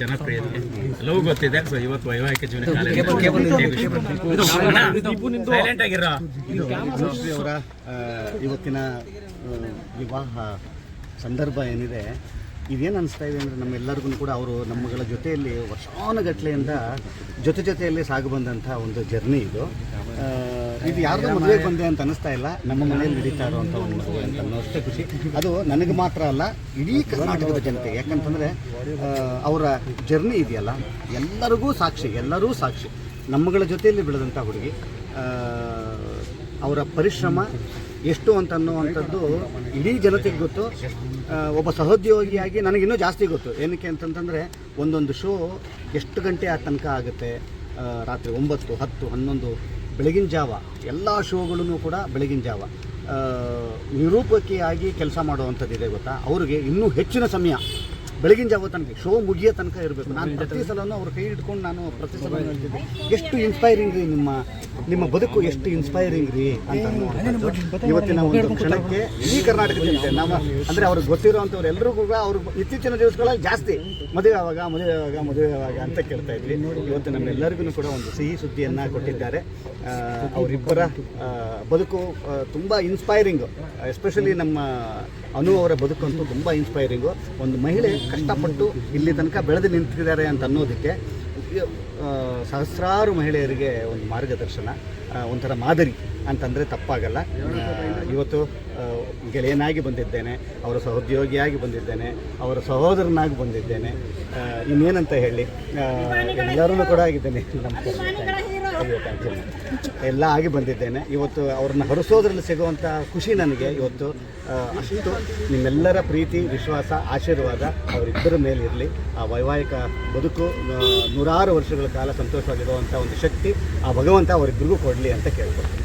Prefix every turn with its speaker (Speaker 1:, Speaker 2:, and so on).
Speaker 1: ಜನಪ್ರಿಯತೆ ಎಲ್ಲವೂ ಗೊತ್ತಿದೆ ಸೊ ಇವತ್ತು ವೈವಾಹಿಕ ಜೀವನ
Speaker 2: ಅವರ ಇವತ್ತಿನ ವಿವಾಹ ಸಂದರ್ಭ ಏನಿದೆ ಇದೇನು ಅನಿಸ್ತಾ ಇದೆ ಅಂದರೆ ನಮ್ಮೆಲ್ಲರಿಗೂ ಕೂಡ ಅವರು ನಮ್ಮಗಳ ಜೊತೆಯಲ್ಲಿ ವರ್ಷಾನುಗಟ್ಲೆಯಿಂದ ಜೊತೆ ಜೊತೆಯಲ್ಲಿ ಸಾಗು ಬಂದಂಥ ಒಂದು ಜರ್ನಿ ಇದು. ಇದು ಯಾರು ಮದುವೆಗೆ ಬಂದೆ ಅಂತ ಅನಿಸ್ತಾ ಇಲ್ಲ. ನಮ್ಮ ಮನೆಯಲ್ಲಿ ನಡೀತಾ ಇರುವಂಥ ಒಂದು ಮದುವೆ ಅಂತ ಅನ್ನೋಷ್ಟೇ ಖುಷಿ. ಅದು ನನಗೆ ಮಾತ್ರ ಅಲ್ಲ ಇಡೀ ಕರ್ನಾಟಕದ ಜನತೆ. ಯಾಕಂತಂದರೆ ಅವರ ಜರ್ನಿ ಇದೆಯಲ್ಲ ಎಲ್ಲರಿಗೂ ಸಾಕ್ಷಿ ಎಲ್ಲರೂ ಸಾಕ್ಷಿ. ನಮ್ಮಗಳ ಜೊತೆಯಲ್ಲಿ ಬೆಳೆದಂಥ ಹುಡುಗಿ ಅವರ ಪರಿಶ್ರಮ ಎಷ್ಟು ಅಂತ ಅನ್ನುವಂಥದ್ದು ಇಡೀ ಜನತೆಗೆ ಗೊತ್ತು. ಒಬ್ಬ ಸಹೋದ್ಯೋಗಿಯಾಗಿ ನನಗಿನ್ನೂ ಜಾಸ್ತಿ ಗೊತ್ತು. ಏನಕ್ಕೆ ಅಂತಂತಂದರೆ ಒಂದೊಂದು ಶೋ ಎಷ್ಟು ಗಂಟೆ ಆ ತನಕ ಆಗುತ್ತೆ ರಾತ್ರಿ ಒಂಬತ್ತು, ಹತ್ತು, ಹನ್ನೊಂದು, ಬೆಳಗಿನ ಜಾವ, ಎಲ್ಲ ಶೋಗಳೂ ಕೂಡ ಬೆಳಗಿನ ಜಾವ. ನಿರೂಪಕಿಯಾಗಿ ಕೆಲಸ ಮಾಡುವಂಥದ್ದಿದೆ ಗೊತ್ತಾ? ಅವರಿಗೆ ಇನ್ನೂ ಹೆಚ್ಚಿನ ಸಮಯ. ಬೆಳಗಿನ ಜಾವ ತನಕ ಶೋ ಮುಗಿಯೋ ತನಕ ಇರಬೇಕು. ನಾನು ಪ್ರತಿ ಸಲನೂ ಅವ್ರ ಕೈ ಹಿಡ್ಕೊಂಡು ನಾನು ಪ್ರತಿ ಸಲ ಎಷ್ಟು ಇನ್ಸ್ಪೈರಿಂಗ್ ರೀ ನಿಮ್ಮ ನಿಮ್ಮ ಬದುಕು ಎಷ್ಟು ಇನ್ಸ್ಪೈರಿಂಗ್ ರೀ? ಅಂತ ಇವತ್ತಿನ ಒಂದು ಕ್ಷಣಕ್ಕೆ ಈ ಕರ್ನಾಟಕ ಜನತೆ, ನಾವು ಅಂದರೆ ಅವ್ರಿಗೆ ಗೊತ್ತಿರೋವಂಥವ್ರು ಎಲ್ಲರೂ ಕೂಡ ಅವ್ರು ಇತ್ತೀಚಿನ ದಿವಸಗಳಲ್ಲಿ ಜಾಸ್ತಿ ಮದುವೆ ಆವಾಗ ಮದುವೆ ಆವಾಗ ಮದುವೆ ಆವಾಗ ಅಂತ ಕೇಳ್ತಾ ಇದ್ವಿ. ಇವತ್ತು ನಮ್ಮೆಲ್ಲರಿಗೂ ಕೂಡ ಒಂದು ಸಿಹಿ ಸುದ್ದಿಯನ್ನು ಕೊಟ್ಟಿದ್ದಾರೆ. ಅವರಿಬ್ಬರ ಬದುಕು ತುಂಬ ಇನ್ಸ್ಪೈರಿಂಗು ಎಸ್ಪೆಷಲಿ ನಮ್ಮ ಅನು ಅವರ ಬದುಕಂತೂ ತುಂಬ ಇನ್ಸ್ಪೈರಿಂಗು ಒಂದು ಮಹಿಳೆ ಕಷ್ಟಪಟ್ಟು ಇಲ್ಲಿ ತನಕ ಬೆಳೆದು ನಿಂತಿದ್ದಾರೆ ಅಂತ ಅನ್ನೋದಕ್ಕೆ ಸಹಸ್ರಾರು ಮಹಿಳೆಯರಿಗೆ ಒಂದು ಮಾರ್ಗದರ್ಶನ ಒಂಥರ ಮಾದರಿ ಅಂತಂದರೆ ತಪ್ಪಾಗಲ್ಲ. ಇವತ್ತು ಗೆಳೆಯನಾಗಿ ಬಂದಿದ್ದೇನೆ, ಅವರ ಸಹೋದ್ಯೋಗಿಯಾಗಿ ಬಂದಿದ್ದೇನೆ, ಅವರ ಸಹೋದರನಾಗಿ ಬಂದಿದ್ದೇನೆ. ಇನ್ನೇನಂತ ಹೇಳಿ? ಎಲ್ಲರೂ ಕೂಡ ಆಗಿದ್ದೇನೆ. ನಮ್ಮ you. ಎಲ್ಲ ಆಗಿ ಬಂದಿದ್ದೇನೆ. ಇವತ್ತು ಅವ್ರನ್ನ ಹರಿಸೋದ್ರಲ್ಲಿ ಸಿಗುವಂಥ ಖುಷಿ ನನಗೆ ಇವತ್ತು. ಅಷ್ಟು ನಿಮ್ಮೆಲ್ಲರ ಪ್ರೀತಿ, ವಿಶ್ವಾಸ, ಆಶೀರ್ವಾದ ಅವರಿಬ್ಬರ ಮೇಲಿರಲಿ ಆ ವೈವಾಹಿಕ ಬದುಕು ನೂರಾರು ವರ್ಷಗಳ ಕಾಲ ಸಂತೋಷವಾಗಿರುವಂಥ ಒಂದು ಶಕ್ತಿ ಆ ಭಗವಂತ ಅವರಿಬ್ಬರಿಗೂ ಕೊಡಲಿ ಅಂತ ಕೇಳ್ಕೊಳ್ತೀನಿ.